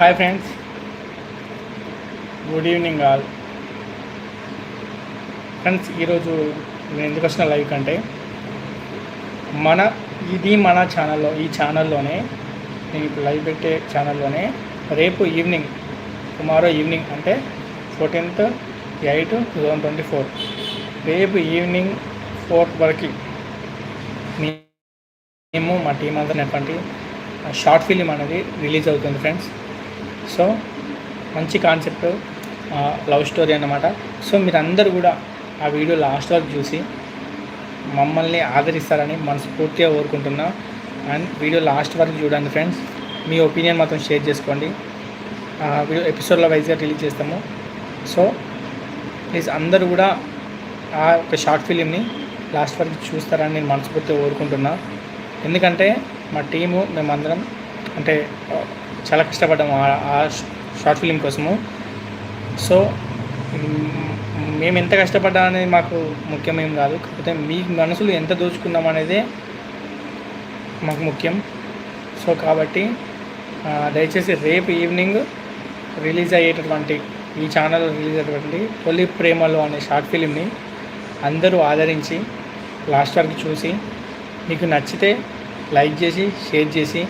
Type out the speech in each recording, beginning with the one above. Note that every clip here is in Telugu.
Hi friends good evening all friends ఈరోజు నేను ఎందుకు వచ్చిన లైవ్ కంటే మన ఇది మన ఛానల్లో ఈ ఛానల్లోనే నేను ఇప్పుడు లైవ్ పెట్టే ఛానల్లోనే రేపు ఈవినింగ్ టుమారో ఈవినింగ్ అంటే fourteenth eight two thousand twenty four రేపు ఈవినింగ్ ఫోర్ వరకు మేము మా టీం అంతా నెప్పండి షార్ట్ ఫిలిం అనేది రిలీజ్ అవుతుంది ఫ్రెండ్స్ సో మంచి కాన్సెప్ట్ లవ్ స్టోరీ అన్నమాట. సో మీరందరూ కూడా ఆ వీడియో లాస్ట్ వరకు చూసి మమ్మల్ని ఆదరిస్తారని మనస్ఫూర్తిగా కోరుకుంటున్నా. అండ్ వీడియో లాస్ట్ వరకు చూడండి ఫ్రెండ్స్. మీ ఒపీనియన్ మాత్రం షేర్ చేసుకోండి. వీడియో ఎపిసోడ్ల వైజ్గా రిలీజ్ చేస్తాము. సో ప్లీజ్ అందరూ కూడా ఆ ఒక షార్ట్ ఫిలింని లాస్ట్ వరకు చూస్తారని నేను మనస్ఫూర్తిగా కోరుకుంటున్నా. ఎందుకంటే మా టీము మేమందరం అంటే చాలా కష్టపడ్డాము ఆ- షార్ట్ ఫిలిం కోసము. సో మేము ఎంత కష్టపడ్డా అనేది మాకు ముఖ్యమేం కాదు. కాకపోతే మీ మనసులు ఎంత దోచుకున్నాం అనేదే మాకు ముఖ్యం. సో కాబట్టి దయచేసి రేపు ఈవినింగ్ రిలీజ్ అయ్యేటటువంటి ఈ ఛానల్ రిలీజ్ అయ్యేటువంటి తొలి ప్రేమలు అనే షార్ట్ ఫిలింని అందరూ ఆదరించి లాస్ట్ వరకు చూసి మీకు నచ్చితే లైక్ చేసి షేర్ చేసి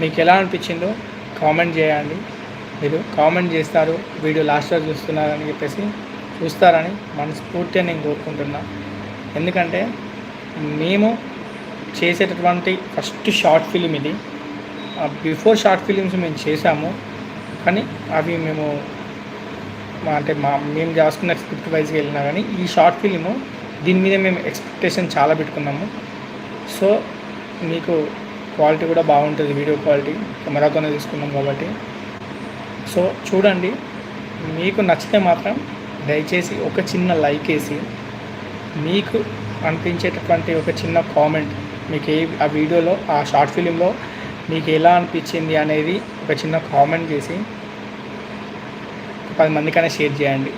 మీకు ఎలా అనిపించిందో కామెంట్ చేయండి. మీరు కామెంట్ చేస్తారు వీడియో లాస్ట్ చూస్తున్నారని చెప్పేసి చూస్తారని మనస్ఫూర్తిగా నేను కోరుకుంటున్నా. ఎందుకంటే మేము చేసేటటువంటి ఫస్ట్ షార్ట్ ఫిలిం ఇది. బిఫోర్ షార్ట్ ఫిలిమ్స్ మేము చేసాము కానీ అవి మేము అంటే మా మేము చేసుకున్న స్క్రిప్ట్ వైజ్కి వెళ్ళినా కానీ ఈ షార్ట్ ఫిలిము దీని మీద మేము ఎక్స్పెక్టేషన్ చాలా పెట్టుకున్నాము. సో మీకు క్వాలిటీ కూడా బాగుంటుంది వీడియో క్వాలిటీ. కెమెరాతోనే తీసుకున్నాం కాబట్టి. సో చూడండి. మీకు నచ్చితే మాత్రం దయచేసి ఒక చిన్న లైక్ వేసి మీకు అనిపించేటటువంటి ఒక చిన్న కామెంట్ మీకు ఏ ఆ వీడియోలో ఆ షార్ట్ ఫిలింలో మీకు ఎలా అనిపించింది అనేది ఒక చిన్న కామెంట్ చేసి ఒక పది మందికైనా షేర్ చేయండి.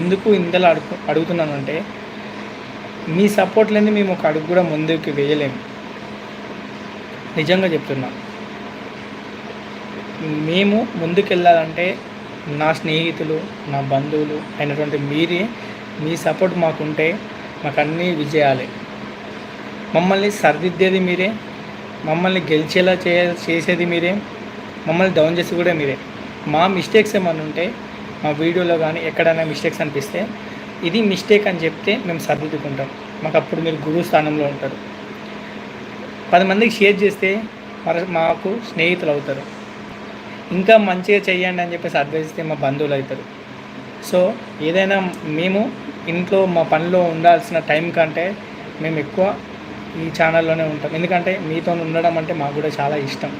ఎందుకు ఇందులో అడుగు అడుగుతున్నానంటే మీ సపోర్ట్ లేని మేము ఒక అడుగు కూడా ముందుకు వేయలేము నిజంగా చెప్తున్నా. మేము ముందుకెళ్ళాలంటే నా స్నేహితులు నా బంధువులు అయినటువంటి మీరే మీ సపోర్ట్ మాకుంటే మాకు అన్నీ విజయాలే మమ్మల్ని సరిదిద్దేది మీరే మమ్మల్ని గెలిచేలా చే చేసేది మీరే మమ్మల్ని డౌన్ చేసి కూడా మీరే. మా మిస్టేక్స్ ఏమైనా ఉంటే మా వీడియోలో కానీ ఎక్కడైనా మిస్టేక్స్ అనిపిస్తే ఇది మిస్టేక్ అని చెప్తే మేము సర్దిద్దుకుంటాం. మాకు అప్పుడు మీరు గురువు స్థానంలో ఉంటారు. పది మందికి షేర్ చేస్తే మరి మాకు స్నేహితులు అవుతారు. ఇంకా మంచిగా చేయండి అని చెప్పేసి అడ్వైస్ ఇస్తే మా బంధువులు అవుతారు. సో ఏదైనా మేము ఇంట్లో మా పనిలో ఉండాల్సిన టైం కంటే మేము ఎక్కువ ఈ ఛానల్లోనే ఉంటాం. ఎందుకంటే మీతో ఉండడం అంటే మాకు కూడా చాలా ఇష్టం.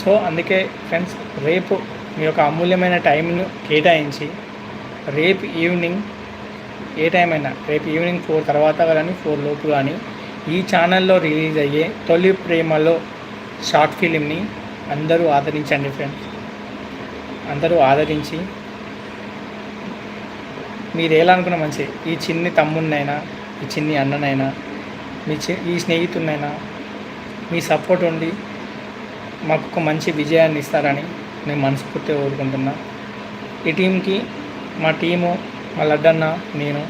సో అందుకే ఫ్రెండ్స్ రేపు మీ యొక్క అమూల్యమైన టైంను కేటాయించి రేపు ఈవినింగ్ ఏ టైం అయినా రేపు ఈవినింగ్ ఫోర్ తర్వాత కానీ ఫోర్ లోపు కానీ ఈ ఛానల్లో రిలీజ్ అయ్యే తొలి ప్రేమలో షార్ట్ ఫిలింని అందరూ ఆదరించండి ఫ్రెండ్స్ అందరూ ఆదరించి మీరు ఎలా అనుకున్న మంచి ఈ చిన్ని తమ్ముడినైనా ఈ చిన్ని అన్ననైనా మీ చి ఈ స్నేహితుడినైనా మీ సపోర్ట్ ఉండి మాకు ఒక మంచి విజయాన్ని ఇస్తారని నేను మనస్ఫూర్తిగా కోరుకుంటున్నా. ఈ టీంకి మా టీము మా లడ్డన్న నేను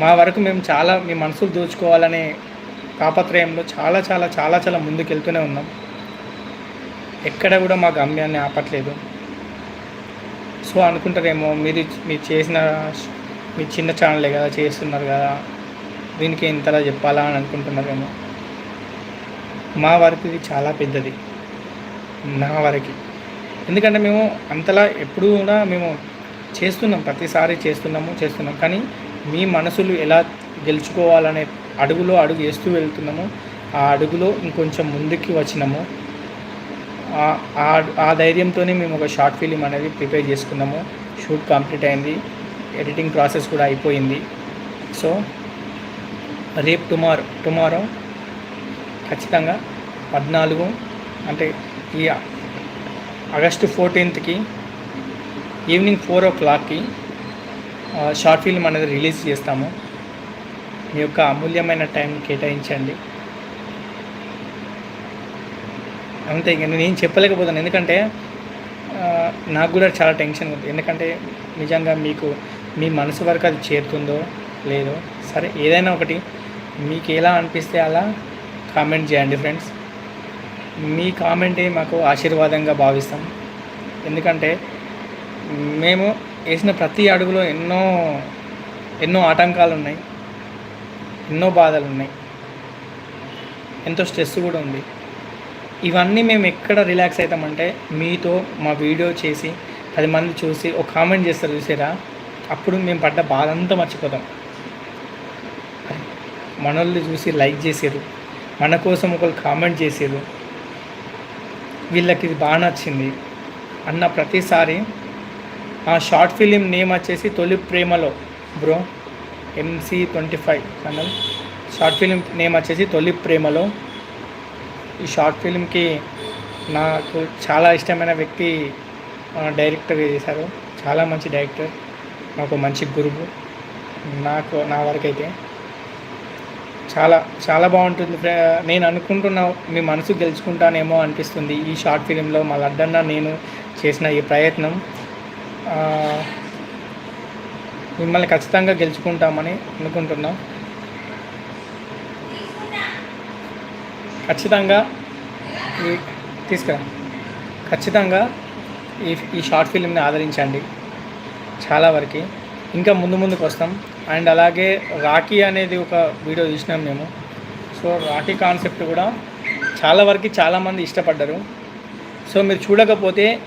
మా వరకు మేము చాలా మీ మనసులు దోచుకోవాలనే తాపత్రయంలో చాలా చాలా చాలా చాలా ముందుకు వెళ్తూనే ఉన్నాం. ఎక్కడ కూడా మా గమ్యాన్ని ఆపట్లేదు. సో అనుకుంటారేమో మీరు మీరు చేసిన మీ చిన్న ఛానలే కదా చేస్తున్నారు కదా దీనికి ఇంతలా చెప్పాలా అని అనుకుంటున్నారేమో. మా వరకు ఇది చాలా పెద్దది. నా వరకు. ఎందుకంటే మేము అంతలా ఎప్పుడు కూడా మేము చేస్తున్నాం ప్రతిసారి చేస్తున్నాము చేస్తున్నాం. కానీ మీ మనసులు ఎలా గెలుచుకోవాలనే అడుగులో అడుగు వేస్తూ వెళ్తున్నాము. ఆ అడుగులో ఇంకొంచెం ముందుకి వచ్చినాము. ఆ- ఆ- ఆ ధైర్యంతోనే మేము ఒక షార్ట్ ఫిలిం అనేది ప్రిపేర్ చేసుకున్నాము. షూట్ కంప్లీట్ అయింది. ఎడిటింగ్ ప్రాసెస్ కూడా అయిపోయింది. సో రేపు టుమారో టుమారో ఖచ్చితంగా పద్నాలుగు అంటే ఈ ఆగస్టు ఫోర్టీన్త్కి ఈవినింగ్ ఫోర్ ఓ క్లాక్కి షార్ట్ ఫిల్మ్ అనేది రిలీజ్ చేస్తాము. మీ యొక్క అమూల్యమైన టైం కేటాయించండి. అంతే ఇక నేను చెప్పలేకపోతాను. ఎందుకంటే నాకు కూడా చాలా టెన్షన్ ఉంది. ఎందుకంటే నిజంగా మీకు మీ మనసు వరకు అది చేరుతుందో లేదో సరే ఏదైనా ఒకటి మీకు ఎలా అనిపిస్తే అలా కామెంట్ చేయండి ఫ్రెండ్స్. మీ కామెంటే మాకు ఆశీర్వాదంగా భావిస్తాం. ఎందుకంటే మేము వేసిన ప్రతి అడుగులో ఎన్నో ఎన్నో ఆటంకాలు ఉన్నాయి ఎన్నో బాధలు ఉన్నాయి ఎంతో స్ట్రెస్ కూడా ఉంది. ఇవన్నీ మేము ఎక్కడ రిలాక్స్ అవుతామంటే మీతో మా వీడియో చేసి పది మంది చూసి ఒక కామెంట్ చేస్తారు చూసారా? అప్పుడు మేము పడ్డ బాధ అంతా మర్చిపోతాం. మనల్ని చూసి లైక్ చేసారు మన కోసం ఒకరు కామెంట్ చేసారు వీళ్ళకి ఇది బాగా నచ్చింది. అన్న ప్రతిసారి ఆ షార్ట్ ఫిలిం నేమ్ వచ్చేసి తొలి ప్రేమలో bro. MC twenty five channel short film name వచ్చేసి తొలి ప్రేమలో. ఈ షార్ట్ ఫిలింకి నాకు చాలా ఇష్టమైన వ్యక్తి డైరెక్టర్ చేశారు చాలా మంచి డైరెక్టర్. నాకు మంచి గురువు. నాకు నా వరకు అయితే చాలా చాలా బాగుంటుంది నేను అనుకుంటున్నా మీ మనసు గెలుచుకుంటానేమో అనిపిస్తుంది ఈ షార్ట్ ఫిలింలో. మా లడ్డన్న నేను చేసిన ఈ ప్రయత్నం. మిమ్మల్ని ఖచ్చితంగా గెలుచుకుంటామని అనుకుంటున్నాం. ఖచ్చితంగా ఈ తీసుకురా. ఖచ్చితంగా ఈ ఈ షార్ట్ ఫిలింని ఆదరించండి. చాలా వరకు. ఇంకా ముందు ముందుకు వస్తాం. అండ్ అలాగే రాఖీ అనేది ఒక వీడియో తీసినాం మేము. సో రాఖీ కాన్సెప్ట్ కూడా చాలా వరకు చాలామంది ఇష్టపడ్డారు. సో మీరు చూడకపోతే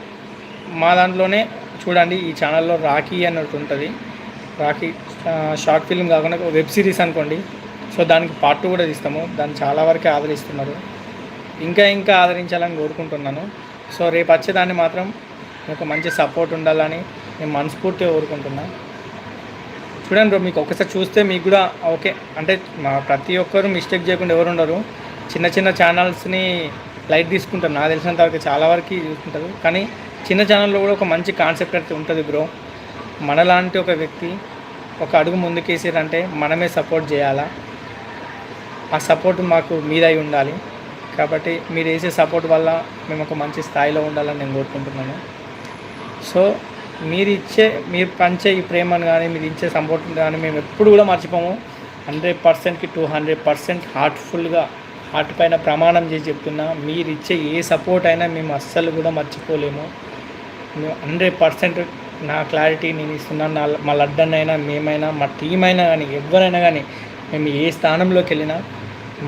మా దాంట్లోనే చూడండి ఈ ఛానల్లో రాఖీ అన్నట్టు ఉంటుంది. రాఖీ షార్ట్ ఫిల్మ్ కాకుండా ఒక వెబ్ సిరీస్ అనుకోండి. సో దానికి పార్ట్ టూ కూడా తీస్తాము. దాన్ని చాలా వరకే ఆదరిస్తున్నారు. ఇంకా ఇంకా ఆదరించాలని కోరుకుంటున్నాను. సో రేపు వచ్చేదాన్ని మాత్రం ఒక మంచి సపోర్ట్ ఉండాలని నేను మనస్ఫూర్తిగా కోరుకుంటున్నాను చూడండి బ్రో మీకు ఒకసారి చూస్తే మీకు కూడా ఓకే. అంటే మా ప్రతి ఒక్కరు మిస్టేక్ చేయకుండా ఎవరు ఉండరు. చిన్న చిన్న ఛానల్స్ని లైట్ తీసుకుంటారు. నాకు తెలిసినంత వరకు చాలా వరకు చూసుకుంటారు. కానీ చిన్న ఛానల్లో కూడా ఒక మంచి కాన్సెప్ట్ అయితే ఉంటుంది బ్రో మనలాంటి ఒక వ్యక్తి ఒక అడుగు ముందుకేసారంటే మనమే సపోర్ట్ చేయాలా? ఆ సపోర్ట్ మాకు మీదై ఉండాలి. కాబట్టి మీరు వేసే సపోర్ట్ వల్ల మేము ఒక మంచి స్థాయిలో ఉండాలని నేను కోరుకుంటున్నాను. సో మీరు ఇచ్చే మీరు పంచే ఈ ప్రేమను కానీ మీరు ఇచ్చే సపోర్ట్ కానీ మేము ఎప్పుడు కూడా మర్చిపోము. హండ్రెడ్ పర్సెంట్కి టూ హండ్రెడ్ పర్సెంట్ హార్ట్ఫుల్గా వాటిపైన పైన ప్రమాణం చేసి చెప్తున్నా మీరు ఇచ్చే ఏ సపోర్ట్ అయినా మేము అస్సలు కూడా మర్చిపోలేము. మేము హండ్రెడ్ పర్సెంట్ నా క్లారిటీ నేను ఇస్తున్నాను. నా మా లడ్డన్నైనా మేమైనా మా టీం అయినా కానీ ఎవరైనా కానీ మేము ఏ స్థానంలోకి వెళ్ళినా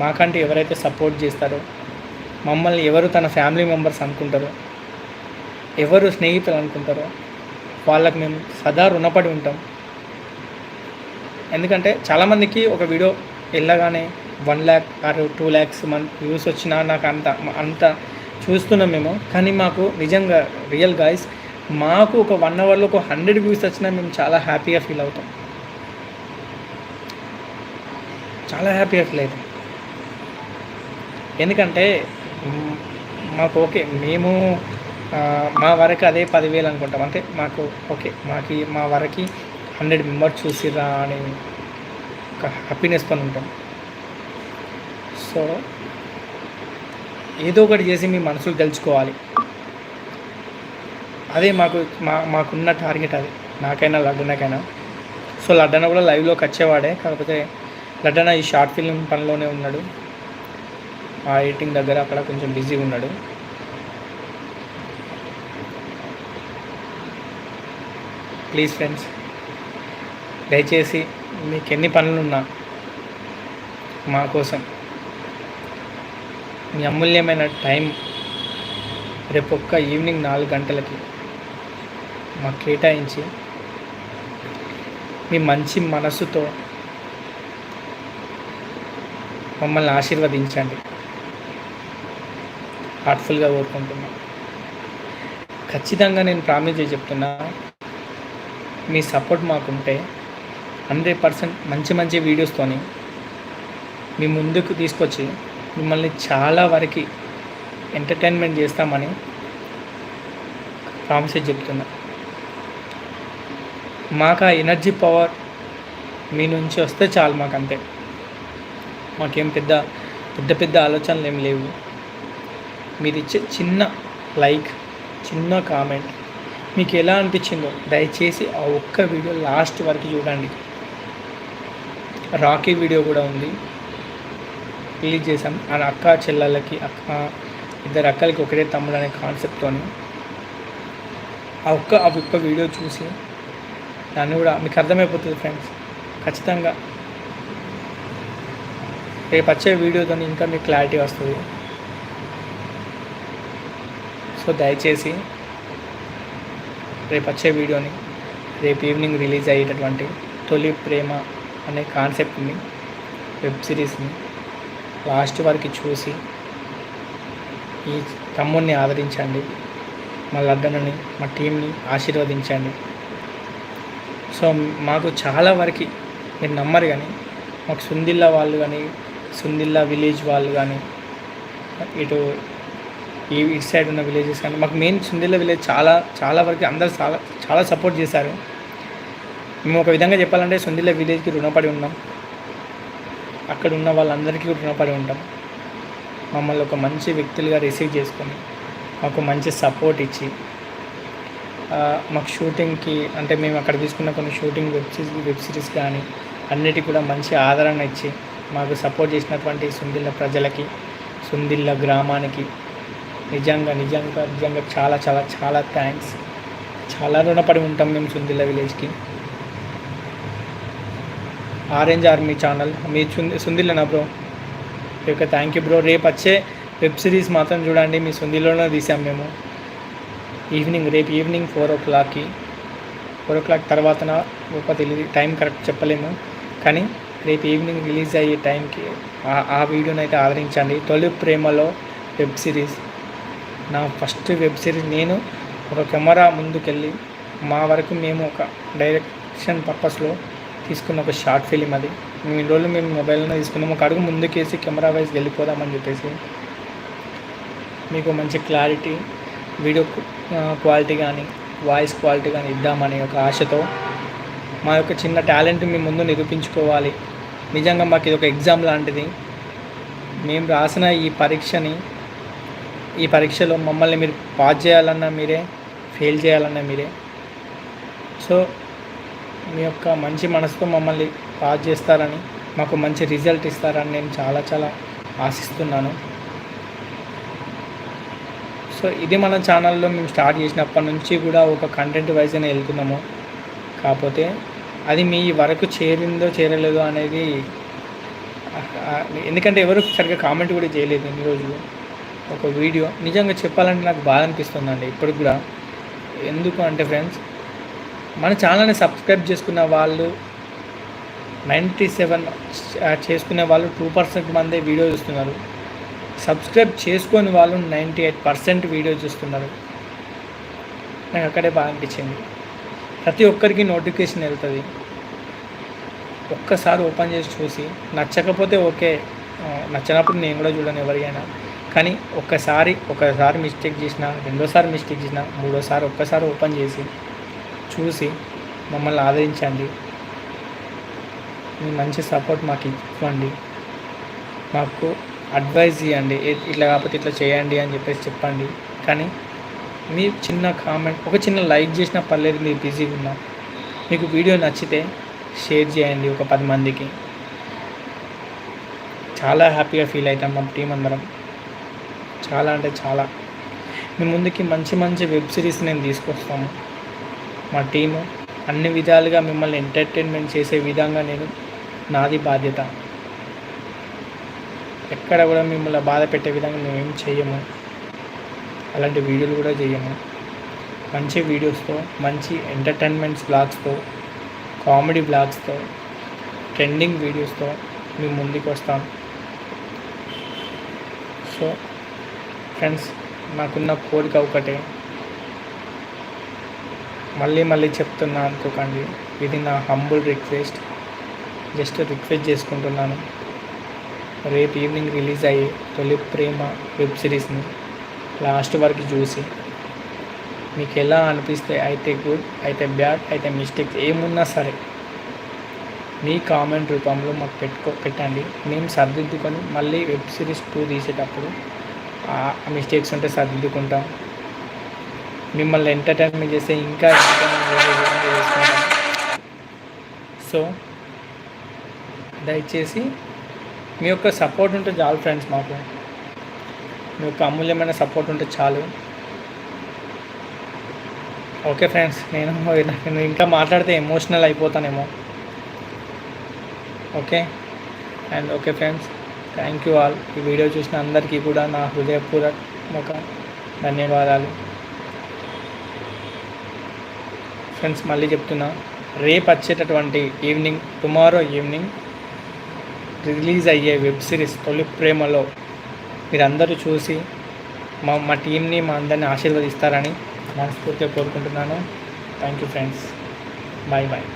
మాకంటే ఎవరైతే సపోర్ట్ చేస్తారో మమ్మల్ని ఎవరు తన ఫ్యామిలీ మెంబర్స్ అనుకుంటారో ఎవరు స్నేహితులు అనుకుంటారో వాళ్ళకి మేము సదా రుణపడి ఉంటాం. ఎందుకంటే చాలామందికి ఒక వీడియో వెళ్ళగానే one lakh or two lakhs Mann views వచ్చినా నాకు అంత అంత చూస్తున్నాం మేము. కానీ మాకు నిజంగా రియల్ గాయస్ మాకు ఒక వన్ అవర్లో ఒక హండ్రెడ్ వ్యూస్ వచ్చినా మేము చాలా హ్యాపీగా ఫీల్ అవుతాం. చాలా హ్యాపీగా ఫీల్ అవుతాం. ఎందుకంటే మాకు ఓకే మేము మా వరకు అదే పదివేలు అనుకుంటాం. అంటే మాకు ఓకే మాకి మా వరకు హండ్రెడ్ మెంబర్స్ చూసిరా అని ఒక హ్యాపీనెస్ పని ఉంటాం. సో ఏదో ఒకటి చేసి మీ మనసులు గెలుచుకోవాలి అదే మాకు మా మాకున్న టార్గెట్ అది. నాకైనా లడ్డనకైనా. సో లడ్డన కూడా లైవ్లోకి వచ్చేవాడే కాకపోతే లడ్డన ఈ షార్ట్ ఫిల్మ్ పనిలోనే ఉన్నాడు. ఆ ఎడిటింగ్ దగ్గర అక్కడ కొంచెం బిజీగా ఉన్నాడు. ప్లీజ్ ఫ్రెండ్స్ దయచేసి మీకు ఎన్ని పనులున్నా మా కోసం మీ అమూల్యమైన టైం రేపు ఒక్క ఈవినింగ్ నాలుగు గంటలకి మాకు కేటాయించి మీ మంచి మనసుతో మమ్మల్ని ఆశీర్వదించండి. హార్ట్ఫుల్గా కోరుకుంటున్నా. ఖచ్చితంగా నేను ప్రామిస్ చేసి చెప్తున్నా మీ సపోర్ట్ మాకుంటే హండ్రెడ్ పర్సెంట్ మంచి మంచి వీడియోస్తోని మీ ముందుకు తీసుకొచ్చి మిమ్మల్ని చాలా వరకు ఎంటర్టైన్మెంట్ చేస్తామని ప్రామిస్ చెప్తున్నా. మాకు ఆ ఎనర్జీ పవర్ మీ నుంచి వస్తే చాలు మాకు అంతే మాకేం పెద్ద పెద్ద పెద్ద ఆలోచనలు ఏం లేవు. మీరు ఇచ్చే చిన్న లైక్ చిన్న కామెంట్ మీకు ఎలా అనిపించిందో దయచేసి ఆ ఒక్క వీడియో లాస్ట్ వరకు చూడండి. రాకీ వీడియో కూడా ఉంది. రిలీజ్ చేసాం ఆ అక్క చెల్లెళ్ళకి అక్క ఇద్దరు అక్కలకి ఒకటే తమ్ముడు అనే కాన్సెప్ట్తోని ఆ ఒక్క ఆ ఒక్క వీడియో చూసి దాన్ని కూడా మీకు అర్థమైపోతుంది ఫ్రెండ్స్ ఖచ్చితంగా. రేపు వచ్చే వీడియోతో ఇంకా మీకు క్లారిటీ వస్తుంది. సో దయచేసి రేపు వచ్చే వీడియోని రేపు ఈవినింగ్ రిలీజ్ అయ్యేటటువంటి తొలి ప్రేమ అనే కాన్సెప్ట్ని వెబ్ సిరీస్ని లాస్ట్ వరకు చూసి ఈ తమ్ముడిని ఆదరించండి మా లడ్డనని మా టీంని ఆశీర్వదించండి. సో మాకు చాలా వరకు మీరు నమ్మరు కానీ మాకు సుందిల్లా వాళ్ళు కానీ సుందిల్లా విలేజ్ వాళ్ళు కానీ ఇటు ఈ ఇటు సైడ్ ఉన్న విలేజెస్ కానీ మాకు మెయిన్ సుందిల్లా విలేజ్ చాలా చాలా వరకు అందరు చాలా చాలా సపోర్ట్ చేశారు. మేము ఒక విధంగా చెప్పాలంటే సుందిల్లా విలేజ్కి రుణపడి ఉన్నాం. అక్కడ ఉన్న వాళ్ళందరికీ రుణపడి ఉంటాం. మమ్మల్ని ఒక మంచి వ్యక్తులుగా రిసీవ్ చేసుకొని మాకు మంచి సపోర్ట్ ఇచ్చి మాకు షూటింగ్కి అంటే మేము అక్కడ తీసుకున్న కొన్ని shooting web series web series కానీ అన్నిటికీ కూడా మంచి ఆదరణ ఇచ్చి మాకు సపోర్ట్ చేసినటువంటి సుందిల్ల ప్రజలకి సుందిల్ల గ్రామానికి నిజంగా నిజంగా నిజంగా చాలా చాలా చాలా థ్యాంక్స్. చాలా రుణపడి ఉంటాం మేము సుందిల్ల విలేజ్కి. Orange army channel. Me సుందిలేనా bro? Okay thank you bro. రేపు వచ్చే వెబ్ సిరీస్ మాత్రం చూడండి. మీ సుందిల్లోనే తీసాం మేము. ఈవినింగ్ రేపు ఈవినింగ్ ఫోర్ ఓ క్లాక్కి. ఫోర్ ఓ క్లాక్ తర్వాతన ఒక తెలియదు టైం కరెక్ట్ చెప్పలేము. కానీ రేపు ఈవినింగ్ రిలీజ్ అయ్యే టైంకి ఆ- ఆ వీడియోని అయితే ఆదరించండి. తొలి ప్రేమలో వెబ్ సిరీస్. నా ఫస్ట్ వెబ్ సిరీస్ నేను ఒక కెమెరా ముందుకెళ్ళి మా వరకు మేము ఒక డైరెక్షన్ పర్పస్లో తీసుకున్న ఒక షార్ట్ ఫిలిం అది. మేము ఇన్ని రోజులు మేము మొబైల్లోనే తీసుకున్నాము. ఒక అడుగు ముందుకేసి కెమెరా వైజ్ వెళ్ళిపోదామని చెప్పేసి. మీకు మంచి క్లారిటీ వీడియో క్వాలిటీ కానీ వాయిస్ క్వాలిటీ కానీ ఇద్దామనే ఒక ఆశతో మా యొక్క చిన్న టాలెంట్ మీ ముందు నిరూపించుకోవాలి. నిజంగా మాకు ఇది ఒక ఎగ్జామ్ లాంటిది. మేము రాసిన ఈ పరీక్షని ఈ పరీక్షలో మమ్మల్ని మీరు పాస్ చేయాలన్నా మీరే ఫెయిల్ చేయాలన్నా మీరే. సో మీ యొక్క మంచి మనసుతో మమ్మల్ని పాస్ చేస్తారని మాకు మంచి రిజల్ట్ ఇస్తారని నేను చాలా చాలా ఆశిస్తున్నాను. సో ఇది మన ఛానల్లో మేము స్టార్ట్ చేసినప్పటి నుంచి కూడా ఒక కంటెంట్ వైజ్గానే వెళ్తున్నాము. కాకపోతే అది మీ వరకు చేరిందో చేరలేదో అనేది ఎందుకంటే ఎవరు సరిగ్గా కామెంట్ కూడా చేయలేదు ఇన్ని రోజులు. ఒక వీడియో. నిజంగా చెప్పాలంటే నాకు బాధ అనిపిస్తుందండి ఇప్పటికి కూడా. ఎందుకు అంటే ఫ్రెండ్స్ మన ఛానల్ని సబ్స్క్రైబ్ చేసుకున్న వాళ్ళు నైంటీ సెవెన్ చేసుకునే వాళ్ళు టూ పర్సెంట్ మందే వీడియో చూస్తున్నారు. సబ్స్క్రైబ్ చేసుకొని వాళ్ళు నైంటీ ఎయిట్ పర్సెంట్ వీడియో చూస్తున్నారు. నాకు అక్కడే బాగా అనిపించింది. ప్రతి ఒక్కరికి నోటిఫికేషన్ వెళ్తుంది. ఒక్కసారి ఓపెన్ చేసి చూసి నచ్చకపోతే ఓకే నచ్చినప్పుడు నేను కూడా చూడను ఎవరికైనా. కానీ ఒక్కసారి ఒకసారి మిస్టేక్ చేసిన రెండోసారి మిస్టేక్ చేసిన మూడోసారి ఒక్కసారి ఓపెన్ చేసి చూసి మమ్మల్ని ఆదరించండి. మీ మంచి సపోర్ట్ మాకు ఇవ్వండి. మాకు అడ్వైజ్ ఇవ్వండి ఇట్లా కాకపోతే ఇట్లా చేయండి అని చెప్పేసి చెప్పండి. కానీ మీ చిన్న కామెంట్ ఒక చిన్న లైక్ చేసినా పర్లేదు మీరు బిజీగా ఉన్నా. మీకు వీడియో నచ్చితే షేర్ చేయండి ఒక పది మందికి. చాలా హ్యాపీగా ఫీల్ అవుతాం మా టీం అందరం. చాలా అంటే చాలా. మీ ముందుకి మంచి మంచి వెబ్ సిరీస్ నేను తీసుకొస్తాము మా టీము అన్ని విధాలుగా మిమ్మల్ని ఎంటర్టైన్మెంట్ చేసే విధంగా నేను నాది బాధ్యత. ఎక్కడ కూడా మిమ్మల్ని బాధ పెట్టే విధంగా మేమేం చేయము. అలాంటి వీడియోలు కూడా చేయము. మంచి వీడియోస్తో మంచి ఎంటర్టైన్మెంట్స్ బ్లాగ్స్తో కామెడీ బ్లాగ్స్తో ట్రెండింగ్ వీడియోస్తో మేము ముందుకు వస్తాం. సో ఫ్రెండ్స్ నాకున్న కోరిక ఒకటే. మళ్ళీ మళ్ళీ చెప్తున్నా అనుకోకండి. ఇది నా హంబుల్ రిక్వెస్ట్ జస్ట్ రిక్వెస్ట్ చేసుకుంటున్నాను. రేపు ఈవినింగ్ రిలీజ్ అయ్యే తొలి ప్రేమ వెబ్ సిరీస్ని లాస్ట్ వరకు చూసి. మీకు ఎలా అనిపిస్తే అయితే గుడ్ అయితే బ్యాడ్ అయితే మిస్టేక్స్ ఏమున్నా సరే మీ కామెంట్ రూపంలో మాకు పెట్టుకో పెట్టండి. మేము సర్దిద్దుకొని మళ్ళీ వెబ్ సిరీస్ టూ తీసేటప్పుడు ఆ మిస్టేక్స్ ఉంటే సర్దిద్దుకుంటాం. మిమ్మల్ని ఎంటర్టైన్మెంట్ చేస్తే ఇంకా సో దయచేసి మీ యొక్క సపోర్ట్ ఉంటే చాలు ఫ్రెండ్స్ మాకు. మీ యొక్క అమూల్యమైన సపోర్ట్ ఉంటే చాలు. ఓకే ఫ్రెండ్స్ నేను నేను ఇంకా మాట్లాడితే emotional అయిపోతానేమో. Okay and okay friends thank you all ఈ వీడియో చూసిన అందరికీ కూడా నా హృదయపూర్వక ధన్యవాదాలు. ఫ్రెండ్స్ మళ్ళీ చెప్తున్నా. రేపు వచ్చేటటువంటి ఈవినింగ్ టుమారో ఈవినింగ్ రిలీజ్ అయ్యే వెబ్ సిరీస్ తొలి ప్రేమలో మీరందరూ చూసి మా మా టీంని మా అందరిని ఆశీర్వదిస్తారని మనస్ఫూర్తిగా కోరుకుంటున్నాను. Thank you friends bye bye